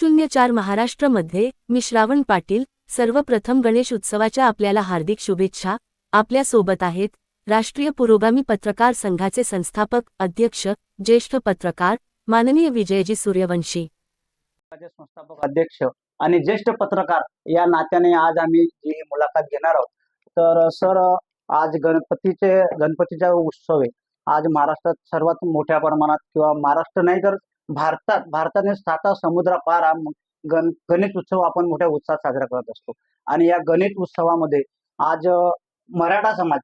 शून्य चार महाराष्ट्रमध्ये मी श्रावण पाटील सर्वप्रथम गणेश उत्सवाच्या आपल्याला हार्दिक शुभेच्छा. आपल्यासोबत आहेत राष्ट्रीय पुरोगामी पत्रकार संघाचे संस्थापक अध्यक्ष ज्येष्ठ पत्रकार माननीय विजयजी सूर्यवंशी. संस्थापक अध्यक्ष आणि ज्येष्ठ पत्रकार या नात्याने आज आम्ही ही मुलाखत घेणार आहोत. तर सर आज गणपतीचे गणपतीचा उत्सव आहे आज महाराष्ट्रात सर्वात मोठ्या प्रमाणात किंवा महाराष्ट्र नाही तर भारतात भारताने साता समुद्रापार हा गण गणेश उत्सव आपण मोठ्या उत्साहात साजरा करत असतो. आणि या गणेश उत्सवामध्ये आज मराठा समाज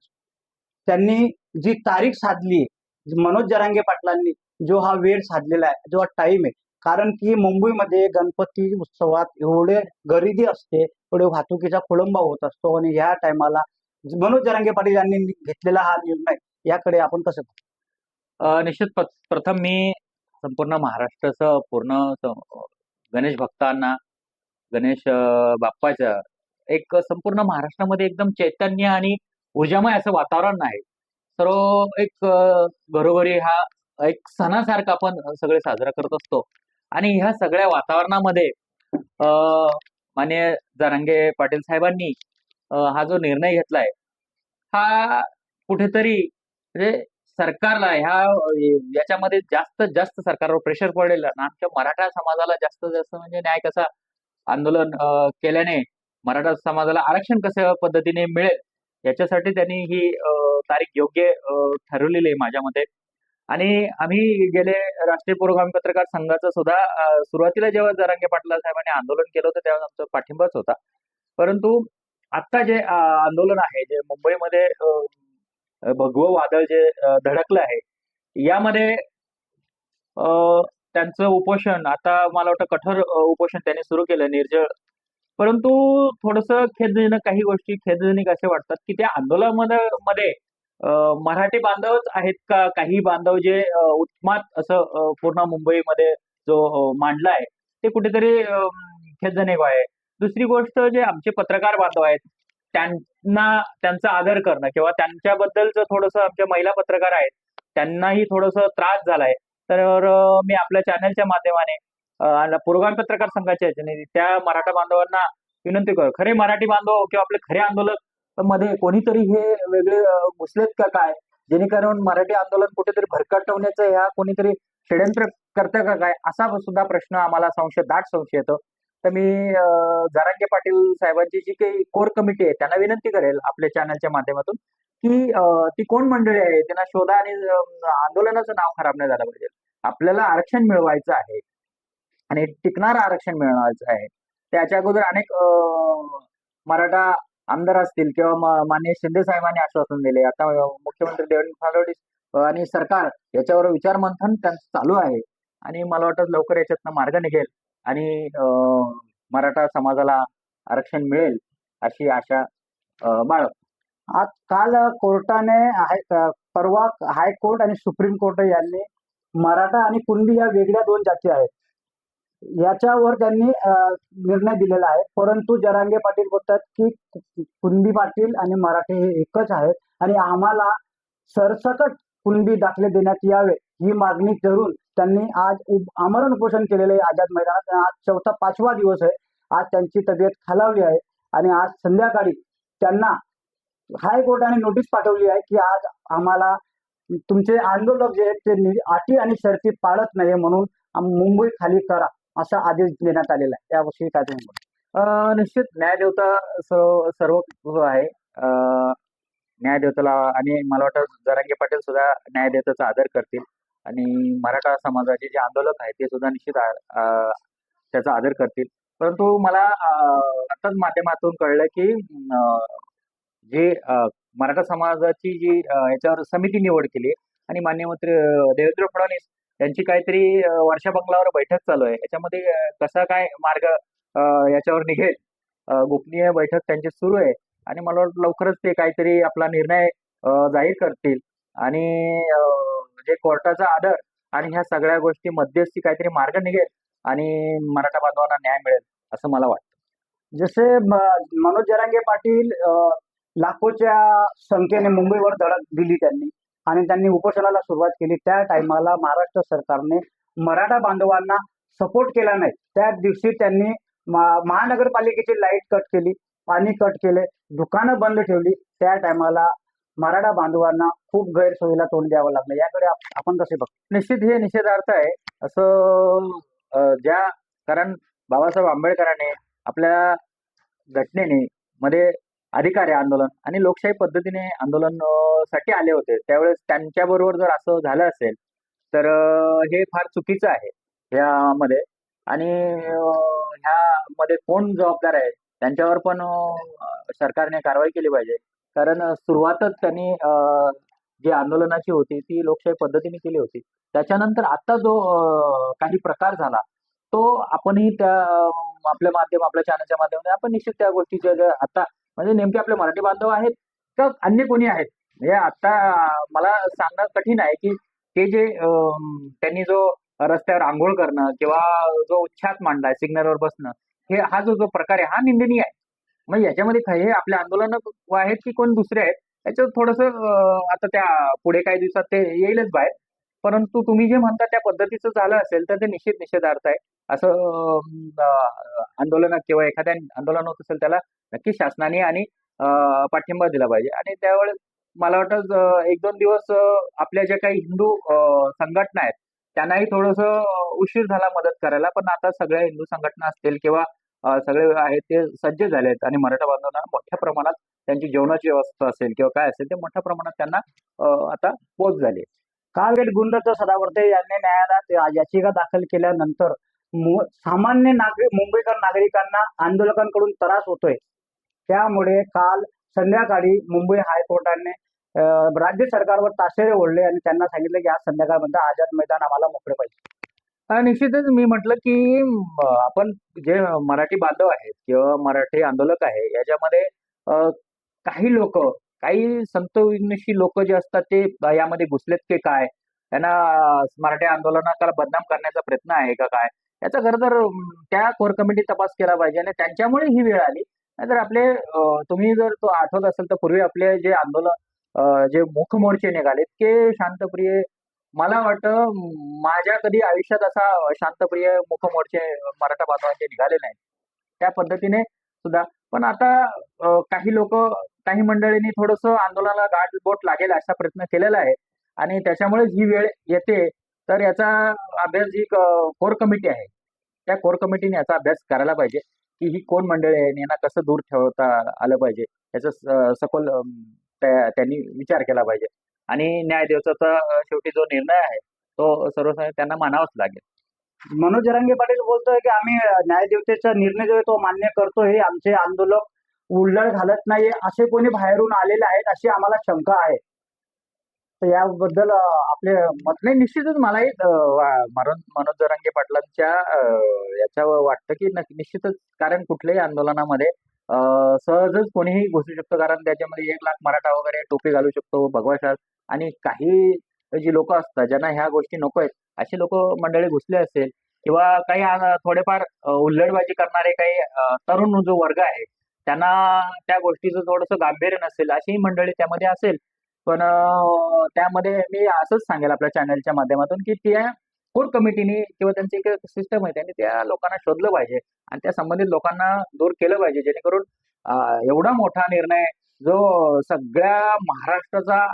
त्यांनी जी तारीख साधली मनोज जरांगे पाटलांनी जो हा वेळ साधलेला आहे जो हा टाइम आहे कारण की मुंबईमध्ये गणपती उत्सवात एवढे गरिबी असते एवढे वाहतुकीचा खोळंबा होत असतो आणि ह्या टायमाला मनोज जरांगे पाटील यांनी घेतलेला हा निर्णय याकडे आपण कसं निश्चित प्रथम मी संपूर्ण महाराष्ट्राचं पूर्ण गणेश भक्तांना गणेश अ, बाप्पाच्या एक संपूर्ण महाराष्ट्रामध्ये एकदम चैतन्य आणि ऊर्जामय असं वातावरण आहे. सर्व एक घरोघरी हा एक सणासारखा आपण सगळे साजरा करत असतो. आणि ह्या सगळ्या वातावरणामध्ये अ, माननीय जरांगे पाटील साहेबांनी हा जो निर्णय घेतलाय हा कुठेतरी म्हणजे सरकारला ह्या याच्यामध्ये जास्त जास्त सरकारवर प्रेशर पडेल आणि आमच्या मराठा समाजाला जास्त जास्त म्हणजे न्याय कसा आंदोलन केल्याने मराठा समाजाला आरक्षण कशा पद्धतीने मिळेल याच्यासाठी त्यांनी ही तारीख योग्य ठरवलेली आहे माझ्या मते आणि आम्ही गेले राष्ट्रीय पुरोगामी पत्रकार संघाचं सुद्धा सुरुवातीला जेव्हा जरांगे पाटला साहेबांनी आंदोलन केलं होतं तेव्हा आमचा पाठिंबाच होता. परंतु आता जे आंदोलन आहे जे मुंबईमध्ये भगवं वादळ जे धडकलं आहे. यामध्ये अं, त्यांचं उपोषण आता मला वाटतं कठोर उपोषण त्यांनी सुरू केलं निर्जळ. परंतु थोडस खेदजनक काही गोष्टी खेदजनक असे वाटतात की त्या आंदोलनामध्ये मध्ये अं, मराठी बांधवच आहेत का? काही बांधव जे उत्मात असं पूर्ण मुंबईमध्ये जो मांडला आहे ते कुठेतरी अं, खेदजनक आहे. दुसरी गोष्ट जे आमचे पत्रकार बांधव आहेत त्यांना त्यांचा आदर करणं किंवा त्यांच्याबद्दलचं थोडंसं आमच्या महिला पत्रकार आहेत त्यांनाही थोडंसं त्रास झालाय. तर मी आपल्या चॅनलच्या माध्यमाने पुरोगामी पत्रकार संघाच्या त्या मराठा बांधवांना विनंती कर. खरे मराठी बांधव किंवा आपले खरे आंदोलकमध्ये कोणीतरी हे वेगळे घुसलेत का काय? जेणेकरून मराठी आंदोलन कुठेतरी भरकटवण्याचं ह्या कोणीतरी षडयंत्र करतं का काय? असा सुद्धा प्रश्न आम्हाला संशय दाट संशय येतो. तर मी जरांगे पाटील साहेबांची जी काही कोर कमिटी आहे त्यांना विनंती करेल आपल्या चॅनलच्या माध्यमातून की ती कोण मंडळी आहे त्यांना शोधा आणि आंदोलनाचं नाव खराब नाही झालं पाहिजे. आपल्याला आरक्षण मिळवायचं आहे आणि टिकणारं आरक्षण मिळवायचं आहे. त्याच्या अगोदर अनेक मराठा आमदार असतील किंवा मान्य शिंदे साहेबांनी आश्वासन दिले. आता मुख्यमंत्री देवेंद्र फडणवीस आणि सरकार याच्यावर विचार मंथन त्यांचं चालू आहे आणि मला वाटतं लवकर याच्यातनं मार्ग निघेल. आणि मराठा समाजाला आरक्षण मिळेल अशी आशा बाळग. आज काल कोर्टाने हाय- परवा हायकोर्ट आणि सुप्रीम कोर्ट यांनी मराठा आणि कुणबी या वेगळ्या दोन जाती आहेत. याच्यावर त्यांनी निर्णय दिलेला आहे. परंतु जरांगे पाटील बोलतात की कुणबी पाटील आणि मराठे हे एकच आहेत आणि आम्हाला सरसकट कुणबी दाखले देण्यात यावे ही मागणी करून त्यांनी आज आमरण उपोषण केलेले आहे आझाद मैदानात. आज चौथा पाचवा दिवस आहे. आज त्यांची तब्येत खालावली आहे. आणि आज संध्याकाळी त्यांना हायकोर्टाने नोटीस पाठवली आहे की आज आम्हाला तुमचे आंदोलक जे आहेत ते अटी आणि शर्ती पाळत नाही म्हणून मुंबई खाली करा असा आदेश देण्यात आलेला आहे. याविषयी काय तुम्ही निश्चित न्यायदेवता सर्व सर्व हो आहे. न्याय देवताला आणि मला वाटतं जरांगे पाटील सुद्धा न्यायदेवतेचा आदर करतील. आणि मराठा समाजाचे जे आंदोलक आहेत ते सुद्धा निश्चित त्याचा आदर करतील. परंतु मला आताच माध्यमातून कळलं की जे मराठा समाजाची जी याच्यावर समिती निवड केली आणि मान्यमंत्री देवेंद्र फडणवीस यांची काहीतरी वर्षा बंगलावर बैठक चालू आहे. याच्यामध्ये कसा काय मार्ग याच्यावर निघेल? गोपनीय बैठक त्यांची सुरू आहे आणि मला वाटतं लवकरच ते काहीतरी आपला निर्णय जाहीर करतील. आणि जे कोर्टाचा आदर आणि ह्या सगळ्या गोष्टी मध्यस्थी काहीतरी मार्ग निघेल आणि मराठा बांधवांना न्याय मिळेल असं मला वाटतं. जसे म- मनोज जरांगे पाटील लाखोच्या संख्येने मुंबईवर धडक दिली त्यांनी आणि त्यांनी उपोषणाला सुरुवात केली. त्या टायमाला महाराष्ट्र सरकारने मराठा बांधवांना सपोर्ट केला नाही. त्या दिवशी त्यांनी महानगरपालिकेची लाइट कट केली पाणी कट केले दुकानं बंद ठेवली. त्या टायमाला मराठा बांधवांना खूप गैरसोयीला तोंड द्यावं लागलं. याकडे आपण कसे बघतो निश्चित हे निषेधार्थ आहे. असं ज्या कारण बाबासाहेब आंबेडकरांनी आपल्या घटनेने मध्ये अधिकारी आंदोलन आणि लोकशाही पद्धतीने आंदोलनसाठी आले होते. त्यावेळेस त्यांच्याबरोबर जर असं झालं असेल तर हे फार चुकीचं आहे ह्यामध्ये आणि ह्यामध्ये कोण जबाबदार आहे? त्यांच्यावर पण सरकारने कारवाई केली पाहिजे. कारण सुरुवातच त्यांनी जी आंदोलनाची होती ती लोकशाही पद्धतीने केली होती. त्याच्यानंतर आता जो काही प्रकार झाला तो आपणही त्या आपल्या माध्यम आपल्या चॅनलच्या माध्यमातून आपण निश्चित त्या गोष्टीच्या ज्या आता म्हणजे नेमके आपले मराठी बांधव आहेत का अन्य कोणी आहेत? म्हणजे आता मला सांगणं कठीण आहे की ते जे त्यांनी जो रस्त्यावर आंघोळ करणं किंवा जो उच्छाद मांडलाय सिग्नलवर बसणं हे हा जो जो प्रकार आहे हा निंदनीय आहे. मग याच्यामध्ये काही हे आपले आंदोलन आहेत की कोण दुसरे आहेत याच्यात थोडस आता त्या पुढे काही दिवसात ते येईलच बाहेर. परंतु तुम्ही जे म्हणता त्या पद्धतीचं झालं असेल तर ते निश्चित निषेधार्थ आहे. असं आंदोलन किंवा एखाद्या आंदोलन होत असेल त्याला नक्की शासनाने आणि पाठिंबा दिला पाहिजे. आणि त्यावेळेस मला वाटतं एक दोन दिवस आपल्या ज्या काही हिंदू संघटना आहेत त्यांनाही थोडस उशीर झाला मदत करायला. पण आता सगळ्या हिंदू संघटना असतील किंवा सगळे आहेत ते सज्ज झाले आहेत. आणि मराठा बांधवांना मोठ्या प्रमाणात त्यांची जेवणाची व्यवस्था असेल किंवा काय असेल ते मोठ्या प्रमाणात त्यांना अं, आता पोच झाली कालगेट गुंडचा सदावर्ते यांनी न्यायालयात याचिका दाखल केल्यानंतर सामान्य नागरिक मुंबईकर नागरिकांना आंदोलकांकडून त्रास होतोय. त्यामुळे काल संध्याकाळी मुंबई हायकोर्टाने राज्य सरकारवर ताशेरे ओढले आणि त्यांना सांगितलं की आज संध्याकाळपर्यंत आझाद मैदान आम्हाला मोकळे पाहिजे. निश्चितच. मी म्हटलं की आपण जे मराठी बांधव आहेत किंवा मराठी आंदोलक आहे याच्यामध्ये काही लोक काही संतविघ्नशी लोक जे असतात ते यामध्ये घुसलेत की काय? त्यांना मराठी आंदोलनाला बदनाम करण्याचा प्रयत्न आहे का काय? याचा खरं तर त्या कोर कमिटी तपास केला पाहिजे आणि त्यांच्यामुळे ही वेळ आली. नाहीतर आपले तुम्ही जर तो आठवत असेल तर पूर्वी आपले जे आंदोलन जे मुख मोर्चे निघालेत ते शांतप्रिय मला वाटतं माझ्या कधी आयुष्यात असा शांतप्रिय मुखमोर्चे मराठा बांधवांचे निघाले नाही त्या पद्धतीने सुद्धा. पण आता काही लोक काही मंडळींनी थोडस आंदोलनाला गाठ बोट लागेल असा प्रयत्न केलेला आहे. आणि त्याच्यामुळे ही वेळ येते. तर याचा अभ्यास जी कोर कमिटी आहे त्या कोर कमिटीने याचा अभ्यास करायला पाहिजे. की ही कोण मंडळी आहे यांना कसं दूर ठेवता आलं पाहिजे. याचा सखोल त्या- त्यांनी विचार केला पाहिजे. आणि न्याय दिवसाचा शेवटी जो निर्णय आहे तो सर्वसाधारण त्यांना मानावाच लागेल. मनोज जरांगे पाटील बोलतोय की आम्ही न्यायदेवतेचा निर्णय जो आहे तो मान्य करतो हे आमचे आंदोलक उल्लळ घालत नाहीये असे कोणी बाहेरून आलेले आहेत अशी आम्हाला शंका आहे. तर याबद्दल आपले मत नाही निश्चितच मलाही मनोज मनोज जरांगे पाटलांच्या याच्यावर वाटतं की नक्की- निश्चितच कारण कुठल्याही आंदोलनामध्ये सहजच कोणीही घुसू शकतो कारण त्याच्यामध्ये एक लाख मराठा वगैरे टोपी घालू शकतो भगवा आणि काही जी लोक असतात ज्यांना ह्या गोष्टी नको आहेत अशी लोक मंडळी घुसले असेल किंवा काही थोडेफार उल्लडबाजी हुल्लडबाजी करणारे काही तरुण जो वर्ग आहे त्यांना त्या गोष्टीचं थोडंसं गांभीर्य नसेल अशीही मंडळी त्यामध्ये असेल. पण त्यामध्ये मी असंच सांगेल आपल्या चॅनलच्या माध्यमातून की त्या कोर कमिटीने किंवा त्यांची एक सिस्टम आहे त्यांनी त्या लोकांना शोधलं पाहिजे. आणि त्या संबंधित लोकांना दूर केलं पाहिजे. जेणेकरून एवढा मोठा निर्णय जो सगळ्या महाराष्ट्राचा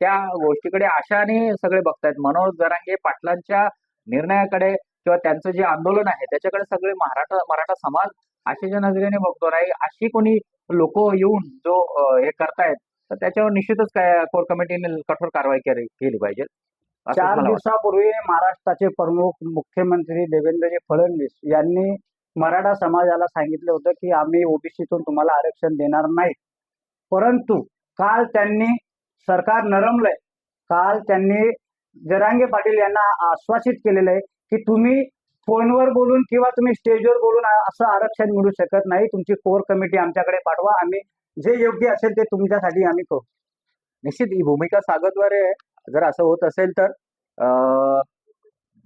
त्या गोष्टीकडे आशाने सगळे बघतायत. मनोज जरांगे पाटलांच्या निर्णयाकडे किंवा त्यांचं जे आंदोलन आहे त्याच्याकडे सगळे मराठा मराठा समाज आशेच्या नजरेने बघतो नाही. अशी कोणी लोक येऊन जो हे करतायत तर त्याच्यावर निश्चितच काय कोर कमिटीने कठोर कारवाई केली पाहिजे. चार. दिवसापूर्वी महाराष्ट्राचे प्रमुख मुख्यमंत्री देवेंद्रजी फडणवीस यांनी मराठा समाजाला सांगितलं होतं की आम्ही ओबीसीतून तुम्हाला आरक्षण देणार नाही. परंतु काल त्यांनी सरकार नरमलंय. काल त्यांनी जरांगे पाटील यांना आश्वासित केलेलं आहे की तुम्ही फोनवर बोलून किंवा तुम्ही स्टेजवर बोलून असं आरक्षण मिळू शकत नाही. तुमची कोर कमिटी आमच्याकडे पाठवा. आम्ही जे योग्य असेल ते तुमच्यासाठी आम्ही करू. निश्चित ही भूमिका सागतवारे आहे. जर असं होत असेल तर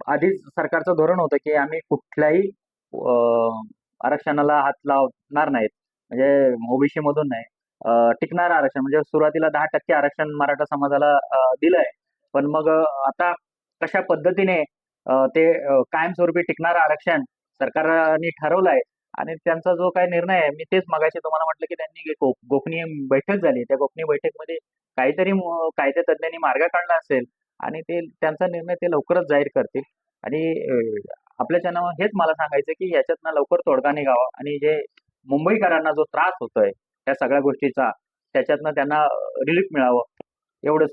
आधीच सरकारचं धोरण होतं की आम्ही कुठल्याही आरक्षणाला हात लावणार नाहीत. म्हणजे ओबीसी मधून नाही टिकणार आरक्षण. म्हणजे सुरुवातीला दहा टक्के आरक्षण मराठा समाजाला दिलंय. पण मग आता कशा पद्धतीने ते कायमस्वरूपी टिकणार आरक्षण सरकारने ठरवलं आहे आणि त्यांचा जो काही निर्णय आहे मी तेच मगाशी तुम्हाला म्हटलं की त्यांनी गो गोपनीय बैठक झाली. त्या गोपनीय बैठकमध्ये काहीतरी कायदे तज्ज्ञांनी मार्ग काढला असेल आणि ते त्यांचा निर्णय ते लवकरच जाहीर करतील. आणि आपल्या चॅनलवर हेच मला सांगायचं की याच्यातनं लवकर तोडगा निघावा आणि जे मुंबईकरांना जो त्रास होतोय त्या सगळ्या गोष्टीचा त्याच्यातनं त्यांना रिलीफ मिळावं. एवढंच.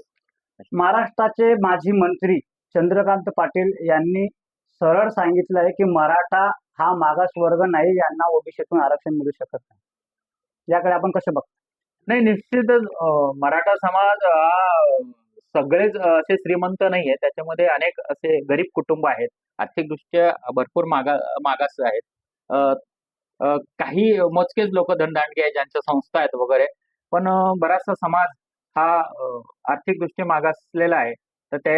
महाराष्ट्राचे माजी मंत्री चंद्रकांत पाटील यांनी सरळ सांगितलं आहे की मराठा हा मागास वर्ग नाही यांना ओबीसीतून आरक्षण मिळू शकत नाही. याकडे आपण कसं बघतो? नाही निश्चितच मराठा समाज हा सगळेच असे श्रीमंत नाहीये त्याच्यामध्ये अनेक असे गरीब कुटुंब आहेत. आर्थिकदृष्ट्या भरपूर मागा मागास आहेत. काही मोजकेच लोक धनदांडगे आहेत ज्यांच्या संस्था आहेत वगैरे. पण बराचसा समाज हा अं, आर्थिकदृष्ट्या मागासलेला आहे. तर ते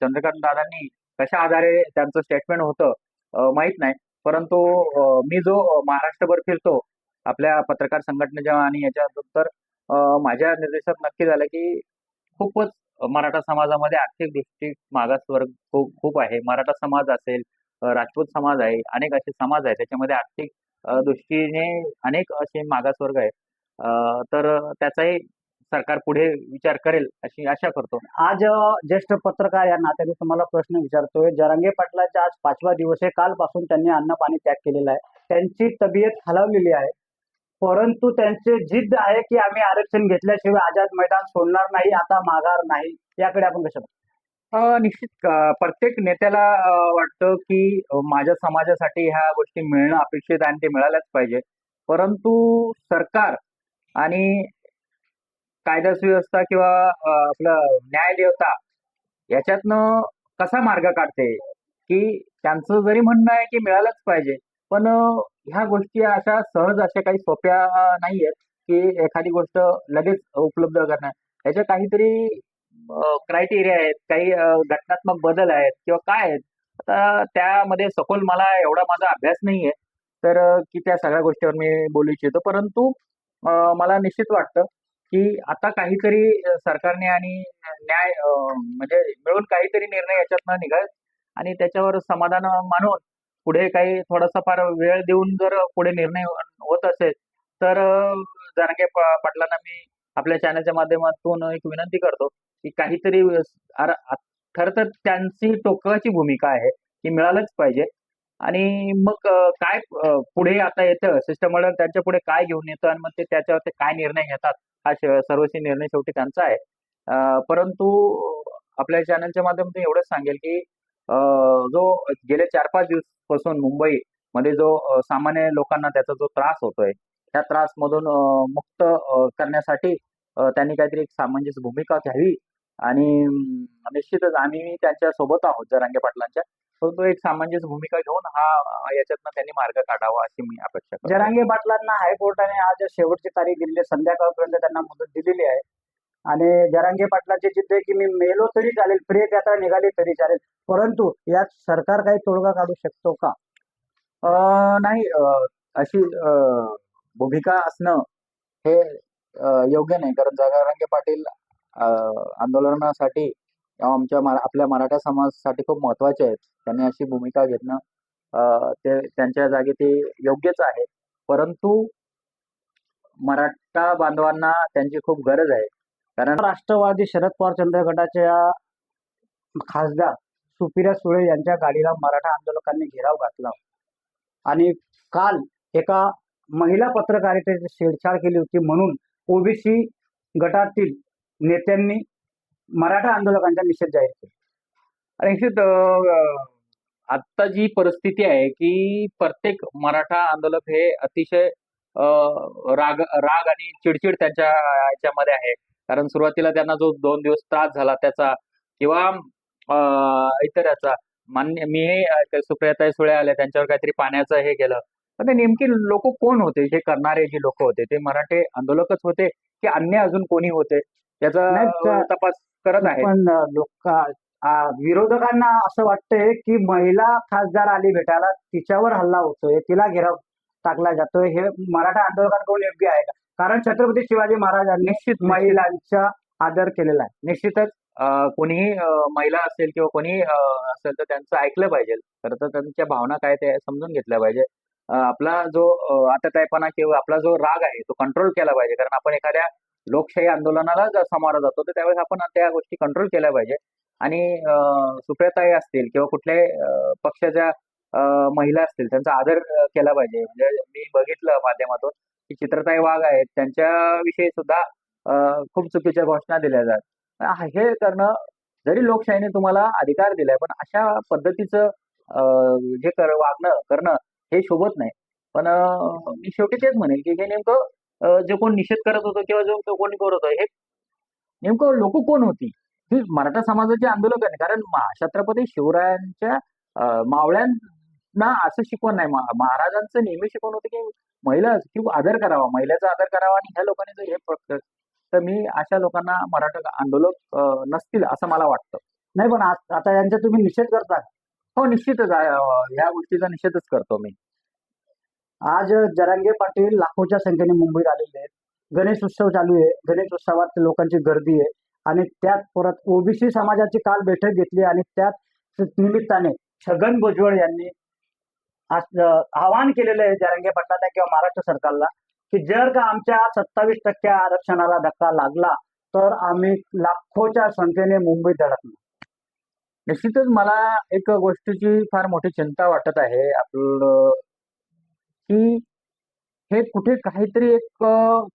चंद्रकांत दादांनी कशा आधारे त्यांचं स्टेटमेंट होतं माहीत नाही. परंतु मी जो महाराष्ट्रभर फिरतो आपल्या पत्रकार संघटनेच्या आणि याच्यानंतर माझ्या निर्देशात नक्की झालं की खूपच मराठा समाजामध्ये आर्थिक दृष्टी मागास वर्ग खूप खूप आहे. मराठा समाज असेल राजपूत समाज आहे अनेक असे समाज आहे त्याच्यामध्ये आर्थिक दृष्टीने अनेक असे मागासवर्ग आहे तर त्याचाही सरकार पुढे विचार करेल अशी आशा करतो. आज ज्येष्ठ पत्रकार या नात्याने तुम्हाला प्रश्न विचारतोय. जरांगे पाटलाचा आज पाचवा दिवस आहे. कालपासून त्यांनी अन्न पाणी त्याग केलेला आहे. त्यांची तब्येत खालावलेली आहे. परंतु त्यांचे जिद्द आहे की आम्ही आरक्षण घेतल्याशिवाय आझाद मैदान सोडणार नाही आता माघार नाही. याकडे आपण कसं निश्चित प्रत्येक नेत्याला वाटतं की माझ्या समाजासाठी ह्या गोष्टी मिळणं अपेक्षित आहे आणि ते मिळाल्याच पाहिजे. परंतु सरकार आणि कायदा सुव्यवस्था किंवा आपलं आपलं न्यायदेवता याच्यातनं कसा मार्ग काढते? की त्यांचं जरी म्हणणं आहे की मिळालंच पाहिजे पण ह्या गोष्टी अशा सहज अशा काही सोप्या नाही आहेत की एखादी गोष्ट लगेच उपलब्ध करणं याच्या काहीतरी क्रायटेरिया आहेत काही घटनात्मक बदल आहेत किंवा काय आहेत. आता त्यामध्ये सखोल मला एवढा माझा अभ्यास नाहीये. तर की त्या सगळ्या गोष्टीवर मी बोलू इच्छितो. परंतु मला निश्चित वाटतं की आता काहीतरी सरकारने आणि न्याय म्हणजे मिळून काहीतरी निर्णय याच्यातनं निघाल आणि त्याच्यावर समाधान मानून पुढे काही थोडासा फार वेळ देऊन जर पुढे निर्णय होत असेल तर अ, जरांगे पाटलांना मी आपल्या चॅनलच्या माध्यमातून एक विनंती करतो की काहीतरी खर तर त्यांची टोकाची भूमिका आहे की मिळालंच पाहिजे. आणि मग काय पुढे आता येतं शिष्टमंडळ त्यांच्या पुढे काय घेऊन येतं आणि मग ते त्याच्यावर ते काय निर्णय घेतात हा सर्वशी सर्वस्वी निर्णय शेवटी त्यांचा आहे. परंतु आपल्या चॅनलच्या माध्यमातून एवढंच सांगेल की जो गेले चार पाच दिवसापासून मुंबई मध्ये जो सामान्य लोकांना त्याचा जो त्रास होतोय त्या त्रास मधून मुक्त करण्यासाठी त्यांनी काहीतरी एक सामंजस्य भूमिका घ्यावी आणि निश्चितच आम्ही त्यांच्यासोबत आहोत जरांगे पाटलांच्या. परंतु एक सामंजस्य भूमिका घेऊन हा याच्यातनं त्यांनी मार्ग काढावा अशी मी अपेक्षा जरांगे पाटलांना हायकोर्टाने आज शेवटची तारीख दिलेली संध्याकाळपर्यंत त्यांना मुदत दिलेली आहे. आणि जरांगे पाटलाचे चित्र की मी मेलो तरी चालेल प्रेत यात्रा निघाली तरी चालेल. परंतु यात सरकार काही तोडगा काढू शकतो का? अ, नाही अशी भूमिका असणं हे योग्य नाही. कारण जरांगे पाटील आंदोलनासाठी आमच्या मरा- आपल्या मराठा समाजासाठी खूप महत्त्वाचे आहेत. त्यांनी अशी भूमिका घेतणं अ, ते त्यांच्या जागी ते योग्यच आहे. परंतु मराठा बांधवांना त्यांची खूप गरज आहे. कारण राष्ट्रवादी शरद पवार चंद्र गटाच्या खासदार सुप्रिया सुळे यांच्या गाडीला मराठा आंदोलकांनी घेराव घातला. आणि काल एका महिला पत्रकारितेची छेडछाड केली होती म्हणून ओबीसी गटातील नेत्यांनी मराठा आंदोलकांचा निषेध जाहीर केला. आणि निश्चित आत्ता जी परिस्थिती आहे की प्रत्येक मराठा आंदोलक हे अतिशय राग राग आणि चिडचिड त्यांच्या याच्यामध्ये आहे. कारण सुरुवातीला त्यांना जो दोन दिवस त्रास झाला त्याचा किंवा अ, इतर याचा मान्य मी सुप्रियाताई सुळे आले त्यांच्यावर काहीतरी पाण्याचं हे केलं. पण ते नेमकी लोक कोण होते? जे करणारे जे लोक होते ते मराठे आंदोलकच होते की अन्य अजून कोणी होते? याचा नाही, त्या- अ, तपास करत आहेत. पण लोक विरोधकांना असं वाटतंय की महिला खासदार आली भेटायला तिच्यावर हल्ला होतोय तिला घेराव टाकला जातोय. हे मराठा आंदोलकांकडून योग्य आहे का? कारण छत्रपती शिवाजी महाराजांनी निश्चित महिलांचा आदर केलेला आहे. निश्चितच कोणीही महिला असेल किंवा कोणी असेल तर त्यांचं ऐकलं पाहिजे. खरं तर त्यांच्या भावना काय ते समजून घेतल्या पाहिजे. आपला जो आततायपणा किंवा आपला जो राग आहे तो कंट्रोल केला पाहिजे. कारण आपण एखाद्या लोकशाही आंदोलनाला जर सामोरं जातो तर त्यावेळेस आपण त्या गोष्टी कंट्रोल केल्या पाहिजे. आणि सुप्रियाताई असतील किंवा कुठल्याही पक्षाच्या महिला असतील त्यांचा आदर केला पाहिजे. म्हणजे मी बघितलं माध्यमातून की चित्रताई वाघ आहेत त्यांच्याविषयी सुद्धा अं, खूप चुकीच्या घोषणा दिल्या जात. हे करणं जरी लोकशाहीने तुम्हाला अधिकार दिलाय पण अशा पद्धतीचं अं, जे कर वागणं करणं हे शोभत नाही. पण मी शेवटी तेच म्हणेल की हे नेमकं जे कोण निषेध करत होतो किंवा जो कोणी करत होतो हे नेमकं लोक कोण होती? ही मराठा समाजाची आंदोलक आहे कारण महा- छत्रपती शिवरायांच्या मावळ्यां ना असं शिकवण नाही. महाराजांचं नेहमी शिकवण होतं की महिला किंवा आदर करावा. महिलाचा आदर करावा आणि ह्या लोकांनी जर हे पक- तर मी अशा लोकांना मराठा आंदोलक नसतील असं मला वाटतं. नाही पण आता यांचा तुम्ही निषेध करता हो निश्चितच. या गोष्टीचा निषेधच करतो मी. आज जरांगे पाटील लाखोच्या संख्येने मुंबईत आलेले आहेत. गणेश उत्सव चालू आहे. गणेश उत्सवात लोकांची गर्दी आहे. आणि त्यात परत ओबीसी समाजाची काल बैठक घेतली आणि त्याच निमित्ताने छगन भुजबळ यांनी आवाहन केलेलं आहे जरंगे पाटलांना किंवा महाराष्ट्र सरकारला की जर का आमच्या सत्तावीस टक्के आरक्षणाला धक्का लागला तर आम्ही लाखोच्या संख्येने मुंबईत धडकणार. निश्चितच मला एक गोष्टीची फार मोठी चिंता वाटत आहे. आपलं की हे कुठे काहीतरी एक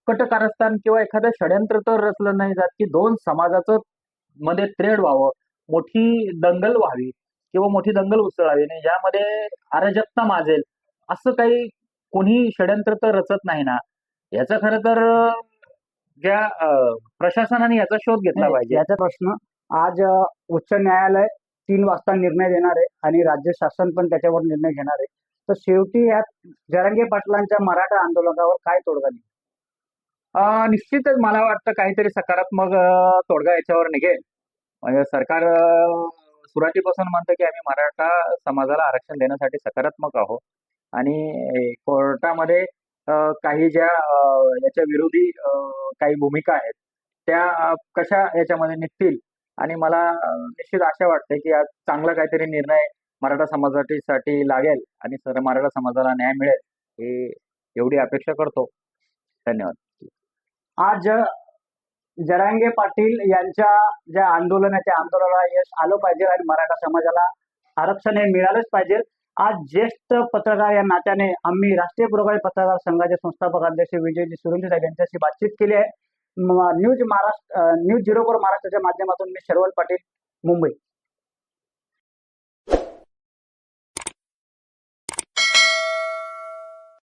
कटकारस्थान किंवा एखादं षड्यंत्र तर रचलं नाही जात की दोन समाजाचं मध्ये त्रेड व्हावं मोठी दंगल व्हावी. किंवा मोठी दंगल उसळावी आणि ज्यामध्ये अराजकता माजेल असं काही कोणी षड्यंत्र तर रचत नाही ना. याचा खरं तर ज्या प्रशासनाने याचा शोध घेतला नाही, पाहिजे. याचा प्रश्न आज उच्च न्यायालय तीन वाजता निर्णय देणार आहे आणि राज्य शासन पण त्याच्यावर निर्णय घेणार आहे. तर शेवटी यात जरांगे पाटलांच्या मराठा आंदोलनावर काय तोडगा निघेल? निश्चितच मला वाटतं काहीतरी सकारात्मक तोडगा याच्यावर निघेल. म्हणजे सरकार सुरुवातीपासून म्हणतो की आम्ही मराठा समाजाला आरक्षण देण्यासाठी सकारात्मक आहोत. आणि कोर्टामध्ये काही ज्या याच्या विरोधी काही भूमिका आहेत त्या कशा याच्यामध्ये निघतील? आणि मला निश्चित आशा वाटते की आज चांगला काहीतरी निर्णय मराठा समाजासाठी लागेल आणि सर मराठा समाजाला न्याय मिळेल हे एवढी अपेक्षा करतो. धन्यवाद. आज जरांगे पाटील यांच्या ज्या आंदोलन आहे त्या आंदोलनाला यश आलं पाहिजे आणि मराठा समाजाला आरक्षण हे मिळालंच पाहिजे. आज ज्येष्ठ पत्रकार या नात्याने आम्ही राष्ट्रीय पुरोगामी पत्रकार संघाचे संस्थापक अध्यक्ष विजयजी सुरेंद्र साहेब यांच्याशी बातचीत केली आहे. News Maharashtra news zero four महाराष्ट्राच्या माध्यमातून मी शरवल पाटील मुंबई.